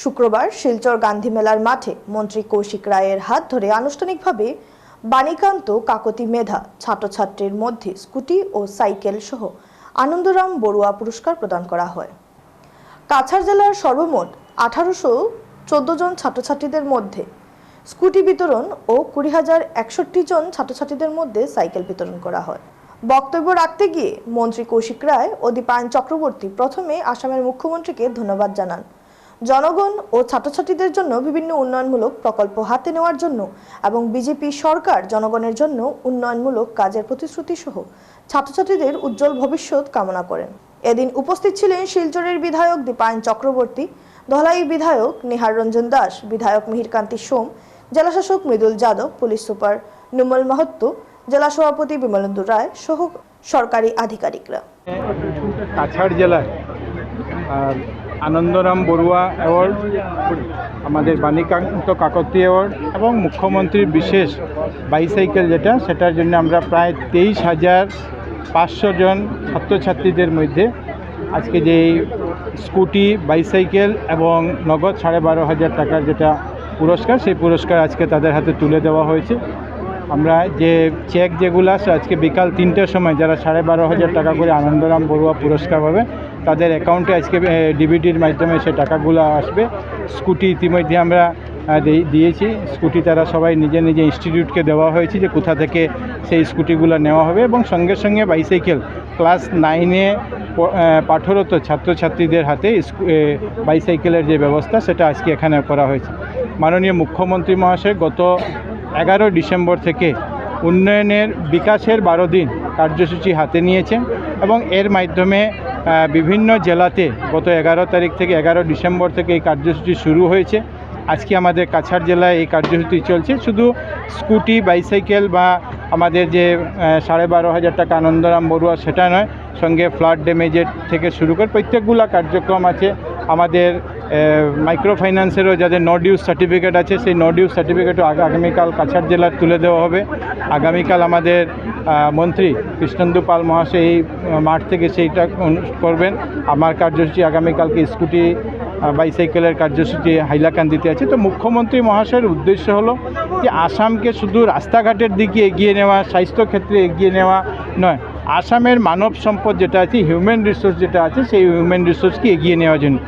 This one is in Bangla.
শুক্রবার শিলচর গান্ধী মেলার মাঠে মন্ত্রী কৌশিক রায়ের হাত ধরে আনুষ্ঠানিকভাবে বাণীকান্ত কাকতি মেধা ছাত্রছাত্রীর মধ্যে স্কুটি ও সাইকেল সহ আনন্দরাম বড়ুয়া পুরস্কার প্রদান করা হয়। কাছাড় জেলার সর্বমোট আঠারোশো চোদ্দ জন ছাত্রছাত্রীদের মধ্যে স্কুটি বিতরণ ও কুড়ি হাজার একষট্টি জন ছাত্রছাত্রীদের মধ্যে সাইকেল বিতরণ করা হয়। বক্তব্য রাখতে গিয়ে মন্ত্রী কৌশিক রায় ও দীপায়ন চক্রবর্তী প্রথমে আসামের মুখ্যমন্ত্রীকে ধন্যবাদ জানান। জনগণ ও ছাত্রছাত্রীদের জন্য বিভিন্ন উন্নয়নমূলক প্রকল্প হাতে নেওয়ার জন্য এবং বিজেপি সরকার জনগণের জন্য উন্নয়নমূলক কাজের প্রতিশ্রুতি সহ ছাত্রছাত্রীদের উজ্জ্বল ভবিষ্যৎ কামনা করেন। এদিন উপস্থিত ছিলেন শিলচরের বিধায়ক দীপায়ন চক্রবর্তী, ধলাই বিধায়ক নিহার রঞ্জন দাস, বিধায়ক মিহিরকান্তি সোম, জেলাশাসক মৃদুল যাদব, পুলিশ সুপার নুমল মাহাত্ম, জেলা সভাপতি বিমলেন্দু রায় সহ সরকারি আধিকারিকরা। কাছাড় জেলায় আনন্দরাম বড়ুয়া অ্যাওয়ার্ড, আমাদের বাণীকান্ত কাকতি অ্যাওয়ার্ড এবং মুখ্যমন্ত্রীর বিশেষ বাইসাইকেল যেটা, সেটার জন্য আমরা প্রায় তেইশ হাজার পাঁচশো জন ছাত্রছাত্রীদের মধ্যে আজকে যে স্কুটি, বাইসাইকেল এবং নগদ সাড়ে বারো হাজার টাকার যেটা পুরস্কার, সেই পুরস্কার আজকে তাদের হাতে তুলে দেওয়া হয়েছে। আমরা যে চেক যেগুলো আছে, আজকে বিকাল তিনটের সময় যারা সাড়ে বারো হাজার টাকা করে আনন্দরাম বড়ুয়া পুরস্কার পাবে, তাদের অ্যাকাউন্টে আজকে ডিবিটির মাধ্যমে সে টাকাগুলো আসবে। স্কুটি ইতিমধ্যে আমরা দিয়েছি। স্কুটি তারা সবাই নিজে নিজে ইনস্টিটিউটকে দেওয়া হয়েছে যে কোথা থেকে সেই স্কুটিগুলো নেওয়া হবে এবং সঙ্গে সঙ্গে বাইসাইকেল ক্লাস নাইনে পাঠরত ছাত্রছাত্রীদের হাতে বাইসাইকেলের যে ব্যবস্থা সেটা আজকে এখানে করা হয়েছে। মাননীয় মুখ্যমন্ত্রী মহাশয় গত এগারো ডিসেম্বর থেকে উন্নয়নের বিকাশের বারো দিন কার্যসূচি হাতে নিয়েছেন এবং এর মাধ্যমে বিভিন্ন জেলাতে গত এগারো তারিখ থেকে এগারো ডিসেম্বর থেকে এই কার্যসূচি শুরু হয়েছে। আজকে আমাদের কাছাড় জেলায় এই কার্যসূচি চলছে। শুধু স্কুটি, বাইসাইকেল বা আমাদের যে সাড়ে বারো হাজার টাকা আনন্দরাম বড়ুয়া সেটা নয়, সঙ্গে ফ্লাড ড্যামেজের থেকে শুরু করে প্রত্যেকগুলা কার্যক্রম আছে। আমাদের মাইক্রো ফাইন্যান্সেরও যাদের নো সার্টিফিকেট আছে, সেই নো সার্টিফিকেটও আগামীকাল কাছাড় জেলার তুলে দেওয়া হবে। আগামীকাল আমাদের মন্ত্রী কৃষ্ণেন্দু পাল মহাশয় এই মাঠ থেকে সেইটা করবেন। আমার কার্যসূচি আগামীকালকে স্কুটি বাইসাইকেলের কার্যসূচি হাইলাকান্দিতে আছে। তো মুখ্যমন্ত্রী মহাশয়ের উদ্দেশ্য হলো যে আসামকে শুধু রাস্তাঘাটের দিকে এগিয়ে নেওয়া, স্বাস্থ্যক্ষেত্রে এগিয়ে নেওয়া নয়, আসামের মানব সম্পদ যেটা আছে হিউম্যান রিসোর্স যেটা আছে, সেই হিউম্যান রিসোর্সকে এগিয়ে নেওয়ার জন্য।